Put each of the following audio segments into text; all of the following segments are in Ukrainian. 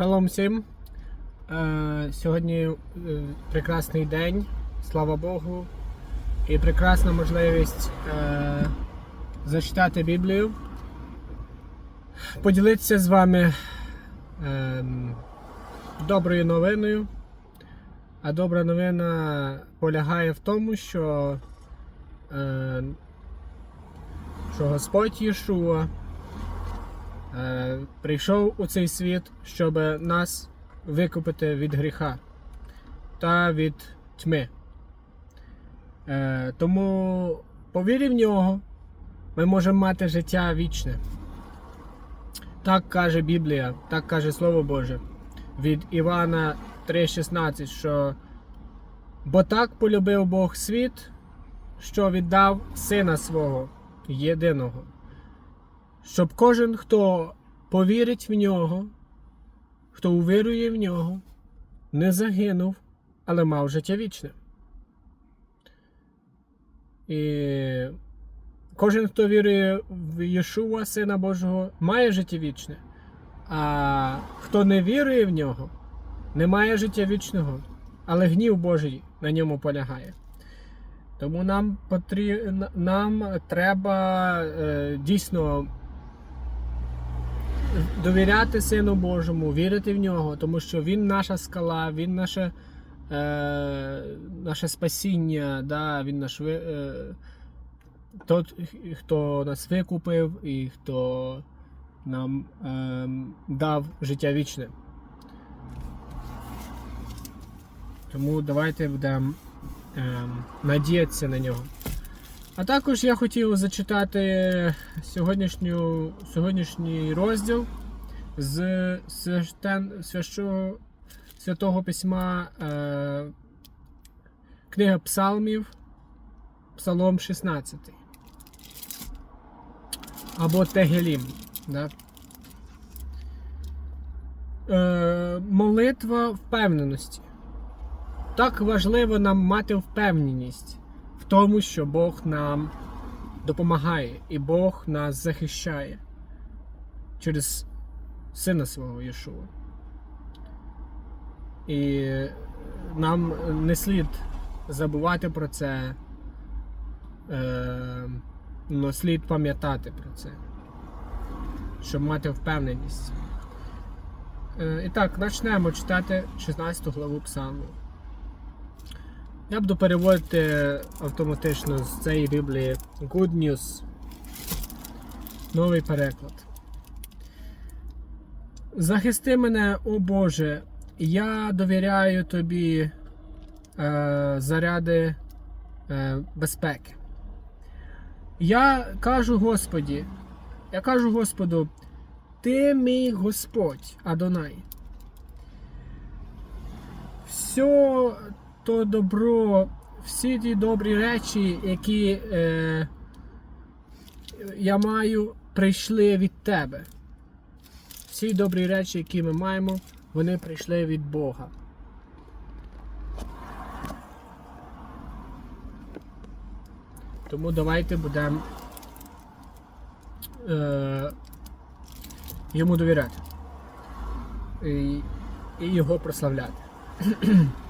Шалом всім. Е, Сьогодні е, прекрасний день, слава Богу, і прекрасна можливість е, зачитати Біблію, поділитися з вами е, доброю новиною. А добра новина полягає в тому, що, що Господь Єшуа прийшов у цей світ, щоб нас викупити від гріха та від тьми. Е, тому, по вірі в нього, ми можемо мати життя вічне. Так каже Біблія, так каже Слово Боже від Івана 3,16, що бо так полюбив Бог світ, що віддав сина свого єдиного щоб кожен, хто повірить в нього, хто увірує в нього, не загинув, але мав життя вічне. І кожен, хто вірує в Єшуа, Сина Божого, має життя вічне. А хто не вірує в нього, не має життя вічного, але гнів Божий на ньому полягає. Тому нам потрі... нам треба е, дійсно довіряти Сину Божому, вірити в нього, тому що Він наша скала, Він наше, е, наше спасіння, да, Він наш е, тот, хто нас викупив і хто нам е, дав життя вічне. Тому давайте будемо е, надіятися на нього. А також я хотів зачитати сьогоднішню, сьогоднішній розділ з священ, свящого, святого письма е, книга Псалмів, Псалом 16. Або Тегелім. Да? Е, молитва впевненості. Так важливо нам мати впевненість тому, що Бог нам допомагає і Бог нас захищає через Сина свого Єшуа. І нам не слід забувати про це, е, но слід пам'ятати про це, щоб мати впевненість. Е, і так, почнемо читати 16 главу Псалму. Я буду переводити автоматично з цієї Біблії Good News. Новий переклад. Захисти мене, о Боже, я довіряю тобі е, заряди е, безпеки. Я кажу Господі, я кажу Господу, ти мій Господь Адонай. Все то добро, всі ті добрі речі, які е, я маю, прийшли від тебе. Всі добрі речі, які ми маємо, вони прийшли від Бога. Тому давайте будемо е, йому довіряти і, і його прославляти.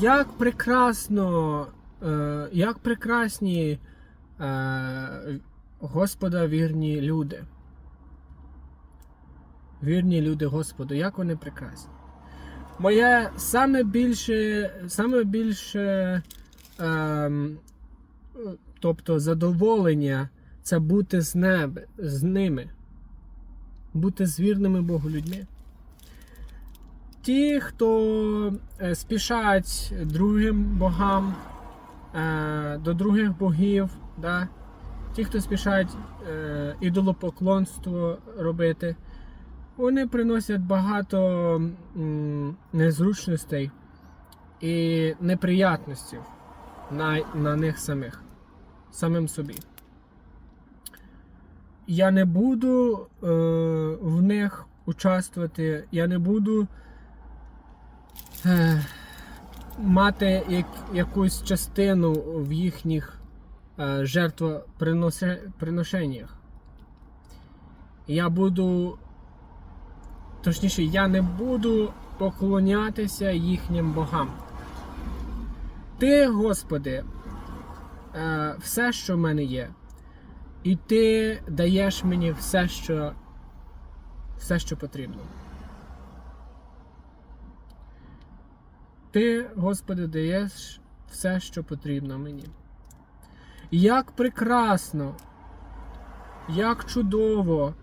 Як прекрасно, е, як прекрасні е, Господа вірні люди. Вірні люди Господу, як вони прекрасні. Моє саме більше, саме більше е, тобто задоволення це бути з, небе, з ними, бути з вірними Богу людьми. Ті, хто е, спішать другим богам, е, до других богів, да? ті, хто спішать е, ідолопоклонство робити, вони приносять багато незручностей і неприятностей на, на них самих, самим собі. Я не буду е, в них участвувати, я не буду мати як, якусь частину в їхніх е, жертвоприношеннях. Я буду. Точніше, я не буду поклонятися їхнім богам. Ти, Господи, е, все, що в мене є, і ти даєш мені все, що, все, що потрібно. Ти, Господи, даєш все, що потрібно мені. Як прекрасно, як чудово,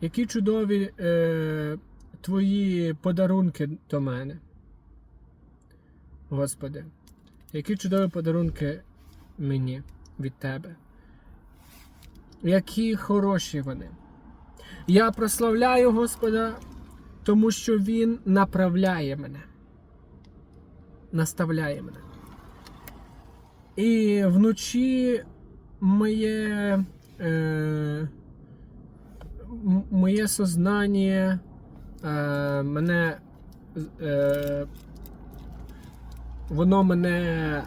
які чудові е, твої подарунки до мене. Господи, які чудові подарунки мені від Тебе. Які хороші вони. Я прославляю Господа, тому що Він направляє мене наставляє мене. І вночі моє, е, моє сознання е, мене е, воно мене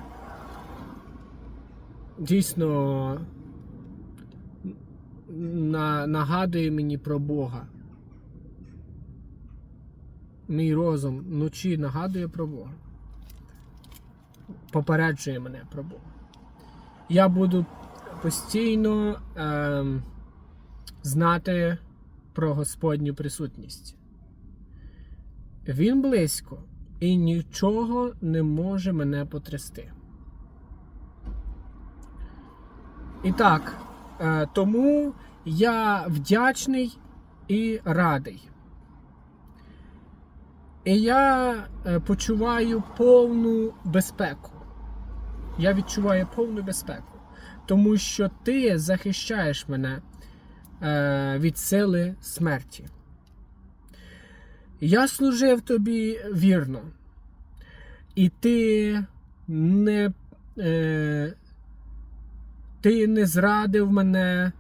дійсно на, нагадує мені про Бога. Мій розум вночі нагадує про Бога попереджує мене про Бога. Я буду постійно ем, знати про Господню присутність. Він близько і нічого не може мене потрясти. І так, е, тому я вдячний і радий. І я е, почуваю повну безпеку. Я відчуваю повну безпеку, тому що ти захищаєш мене е, від сили смерті. Я служив тобі вірно, і ти не, е, ти не зрадив мене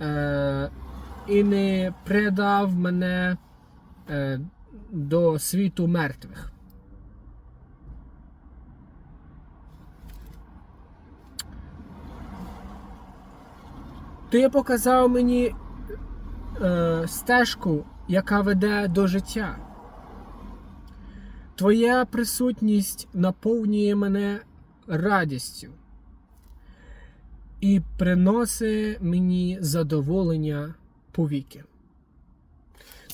е, і не предав мене. Е, до світу мертвих. Ти показав мені е, стежку, яка веде до життя. Твоя присутність наповнює мене радістю і приносить мені задоволення повіки.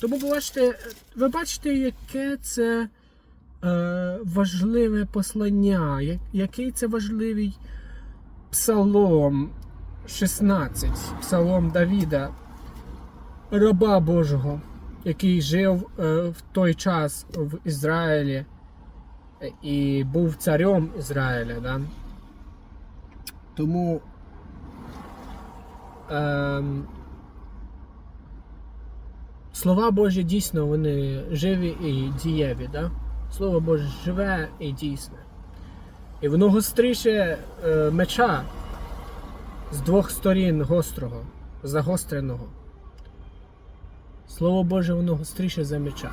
Тому бачите, ви бачите, яке це е, важливе послання, який це важливий псалом 16, псалом Давіда, раба Божого, який жив е, в той час в Ізраїлі е, і був царем Ізраїля. Да? Тому. Ем, Слова Божі дійсно вони живі і дієві. Да? Слово Боже живе і дійсне. І воно гостріше е, меча з двох сторін гострого, загостреного. Слово Боже, воно гостріше за меча.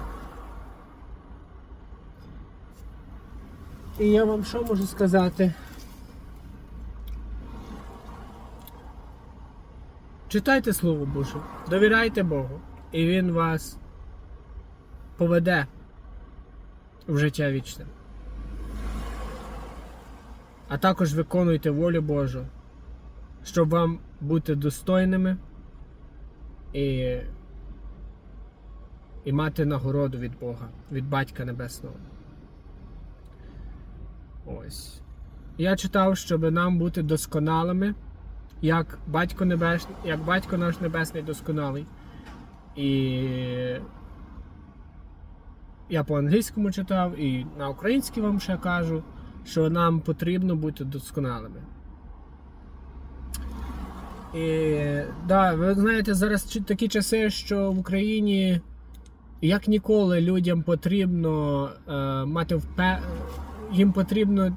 І я вам що можу сказати? Читайте Слово Боже, довіряйте Богу, і Він вас поведе в життя вічне. А також виконуйте волю Божу, щоб вам бути достойними і, і мати нагороду від Бога, від Батька Небесного. Ось. Я читав, щоб нам бути досконалими, як Батько Небесний, як Батько наш Небесний досконалий. І я по-англійському читав, і на українській вам ще кажу, що нам потрібно бути досконалими. І да, ви знаєте, зараз такі часи, що в Україні як ніколи людям потрібно е, мати впе... їм потрібно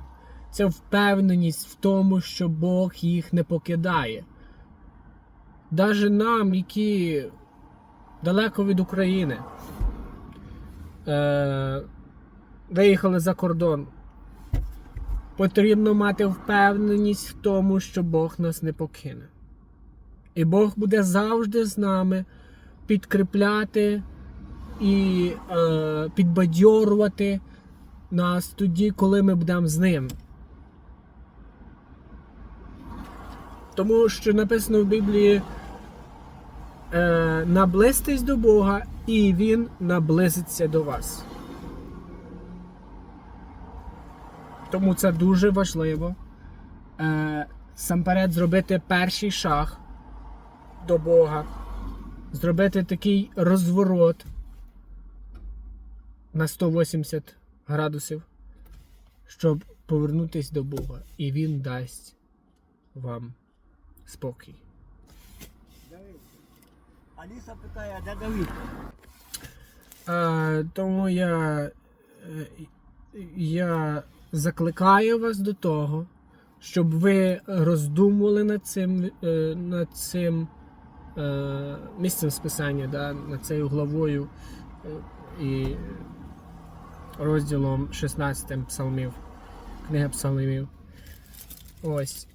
ця впевненість в тому, що Бог їх не покидає. Даже нам, які далеко від України, е, виїхали за кордон. Потрібно мати впевненість в тому, що Бог нас не покине. І Бог буде завжди з нами підкріпляти і е, підбадьорувати нас тоді, коли ми будемо з ним. Тому що написано в Біблії наблизьтесь до Бога, і Він наблизиться до вас. Тому це дуже важливо. Е, самперед зробити перший шаг до Бога, зробити такий розворот на 180 градусів, щоб повернутися до Бога. І Він дасть вам спокій. Аліса питає, а де Давид? Е, тому я, е, я закликаю вас до того, щоб ви роздумували над цим, е, над цим е, місцем списання, да, над цією главою і розділом 16 псалмів, книга псалмів. Ось.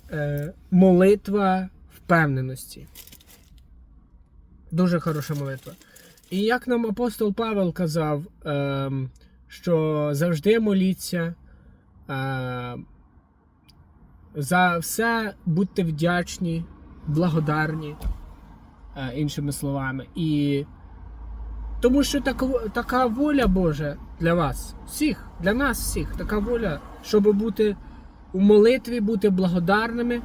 Молитва впевненості. Дуже хороша молитва. І як нам апостол Павел казав, ем, що завжди моліться, е, за все будьте вдячні, благодарні, е, іншими словами. І тому що така, така воля Божа для вас, всіх, для нас всіх, така воля, щоб бути у молитві, бути благодарними,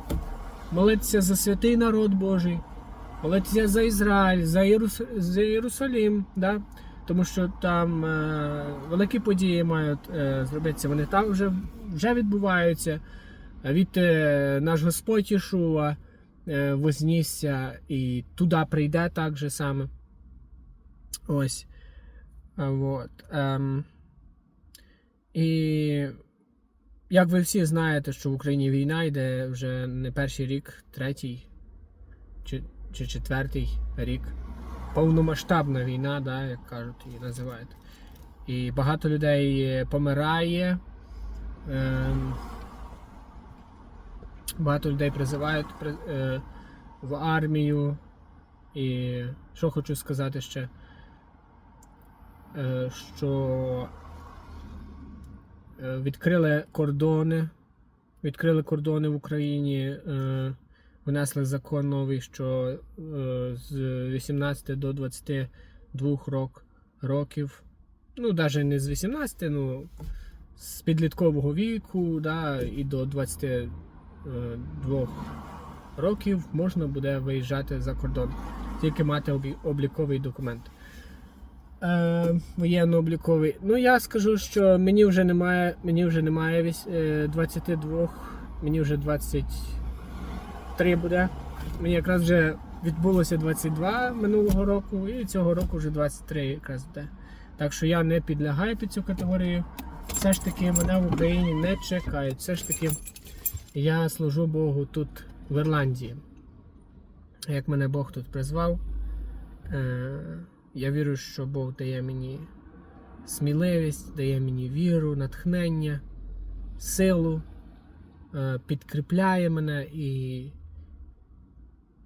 молитися за святий народ Божий. Молитися за Ізраїль, за, Єрус... за Єрусалим, да? тому що там е... великі події мають е... зробитися. Вони там вже, вже відбуваються. Від е... наш Господь Ішуа е... вознісся і туди прийде так же саме. Ось. Вот. Ем... І як ви всі знаєте, що в Україні війна йде вже не перший рік, третій. Чи чи четвертий рік. Повномасштабна війна, да, як кажуть, її називають. І багато людей помирає. Ем, багато людей призивають е, в армію. І що хочу сказати ще, е, що е, відкрили кордони. Відкрили кордони в Україні. Е, внесли закон новий, що е, з 18 до 22 рок, років, ну навіть не з 18, ну з підліткового віку, да, і до 22 років можна буде виїжджати за кордон, тільки мати обліковий документ. Е, воєнно-обліковий. Ну я скажу, що мені вже немає, мені вже немає е, 22, мені вже 20. 3 буде. Мені якраз вже відбулося 22 минулого року, і цього року вже 23 якраз буде. Так що я не підлягаю під цю категорію. Все ж таки мене в Україні не чекають. Все ж таки я служу Богу тут, в Ірландії. Як мене Бог тут призвав, е, я вірю, що Бог дає мені сміливість, дає мені віру, натхнення, силу, е, підкріпляє мене і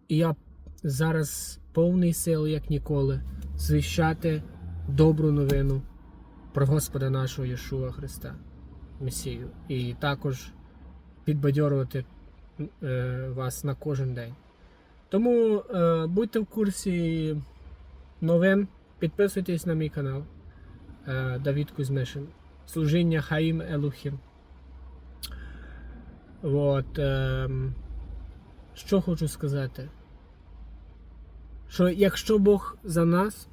і я зараз повний сил, як ніколи, звіщати добру новину про Господа нашого Єшуа Христа, Месію. І також підбадьорувати е, вас на кожен день. Тому е, будьте в курсі новин, підписуйтесь на мій канал е, Давід Кузьмишин. Служіння Хаїм Елухім. Вот, ем, що хочу сказати? Що якщо Бог за нас,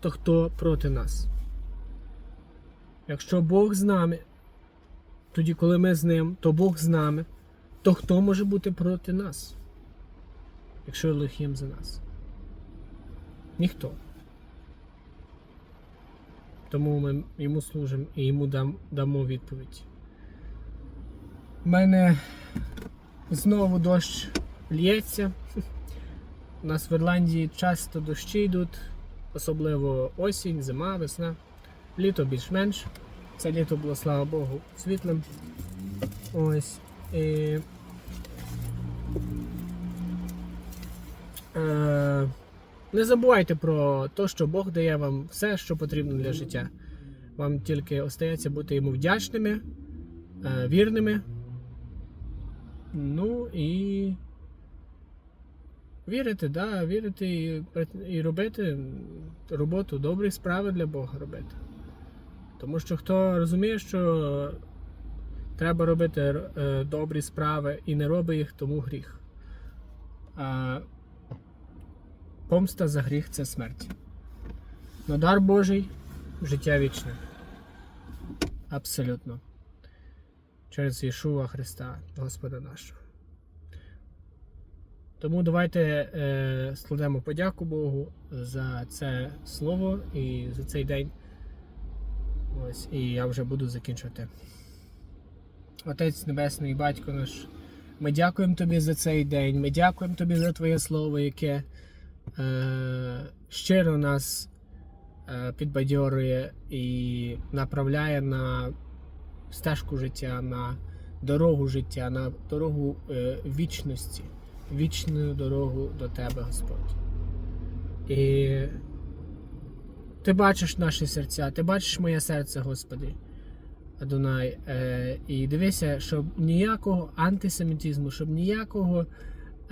то хто проти нас? Якщо Бог з нами, тоді коли ми з ним, то Бог з нами, то хто може бути проти нас? Якщо Елохім за нас? Ніхто. Тому ми йому служимо і йому дам, дамо відповідь. У мене знову дощ лється. У нас в Ірландії часто дощі йдуть, особливо осінь, зима, весна. Літо більш-менш. Це літо було, слава Богу, світлим. Ось. І... Е... Не забувайте про те, що Бог дає вам все, що потрібно для життя. Вам тільки остається бути йому вдячними, е, вірними. Ну і вірити, да, вірити і, і робити роботу, добрі справи для Бога робити. Тому що хто розуміє, що треба робити е, добрі справи і не робить їх, тому гріх. А помста за гріх це смерть. Но дар Божий життя вічне. Абсолютно. Через Єшуа Христа, Господа нашого. Тому давайте е, складемо подяку Богу за це слово і за цей день. Ось, і я вже буду закінчувати. Отець Небесний, Батько наш, ми дякуємо Тобі за цей день. Ми дякуємо Тобі за Твоє Слово, яке е, щиро нас е, підбадьорює і направляє на стежку життя, на дорогу життя, на дорогу е, вічності, вічну дорогу до Тебе, Господь. І ти бачиш наші серця, ти бачиш моє серце, Господи. Адонай, е, і дивися, щоб ніякого антисемітизму, щоб ніякого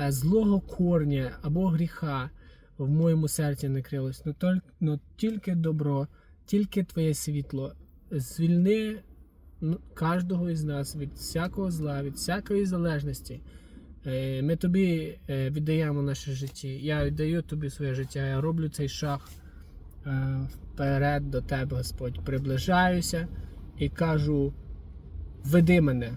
е, злого корня або гріха в моєму серці не крилось. Но, тільки добро, тільки Твоє світло. Звільни кожного із нас від всякого зла, від всякої залежності. Е, Ми тобі е, віддаємо наше життя. Я віддаю тобі своє життя. Я роблю цей шаг е, вперед до тебе, Господь. Приближаюся і кажу: веди мене,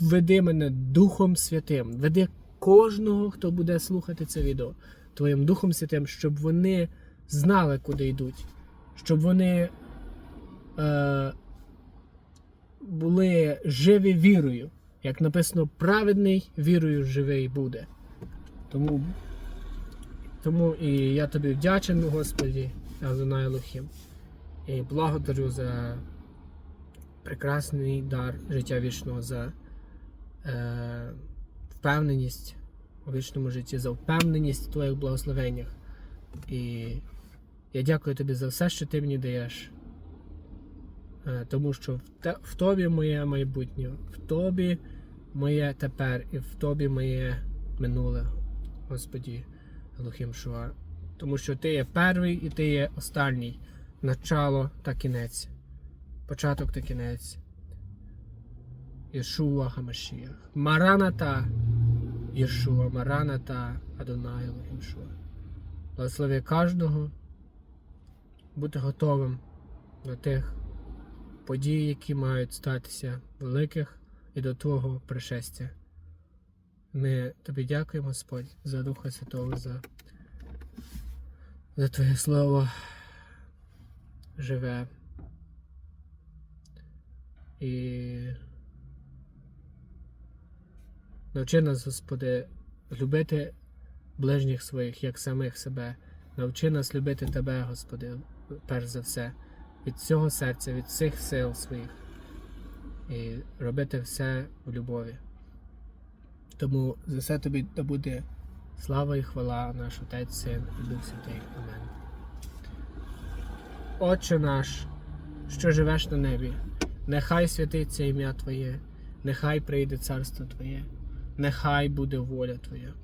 веди мене Духом Святим, веди кожного, хто буде слухати це відео, Твоїм Духом Святим, щоб вони знали, куди йдуть, щоб вони е, були живі вірою. Як написано, праведний вірою живий буде. Тому, тому і я тобі вдячен, Господі, Адонай Лохім. І благодарю за прекрасний дар життя вічного, за е, впевненість у вічному житті, за впевненість в твоїх благословеннях. І я дякую тобі за все, що ти мені даєш. Е, тому що в, тобі моє майбутнє, в тобі моє тепер і в тобі моє минуле, Господі Елохим Шуа. Тому що ти є перший і ти є останній. Начало та кінець. Початок та кінець. Єшуа Хамашіях. Мараната. Єшуа, Мараната, Адонай Елохим Шуа. Благослови кожного бути готовим до тих подій, які мають статися великих і до Твого пришестя. Ми тобі дякуємо, Господь, за Духа Святого, за, за Твоє Слово живе. І навчи нас, Господи, любити ближніх своїх, як самих себе. Навчи нас любити Тебе, Господи, перш за все, від всього серця, від всіх сил своїх. І робити все в любові. Тому за все тобі да буде слава і хвала, наш Отець, Син і Дух Святий. Амен. Отче наш, що живеш на небі, нехай святиться ім'я Твоє, нехай прийде царство Твоє, нехай буде воля Твоя,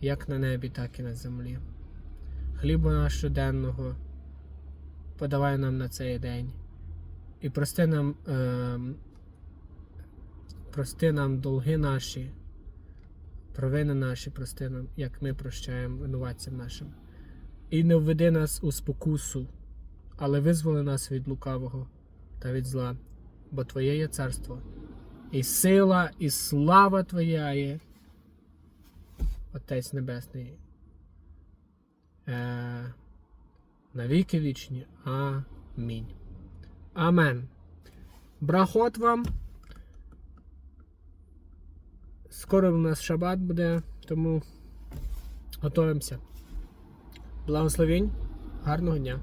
як на небі, так і на землі. Хліба наш щоденного подавай нам на цей день і прости нам, е, прости нам долги наші, провини наші, прости нам, як ми прощаємо винуватцям нашим. І не введи нас у спокусу, але визволи нас від лукавого та від зла, бо Твоє є царство, і сила, і слава Твоя є, Отець Небесний. Е, на віки вічні. Амінь. Амен. Брахот вам. Скоро у нас шабат буде, тому готуємося. Благословінь, гарного дня.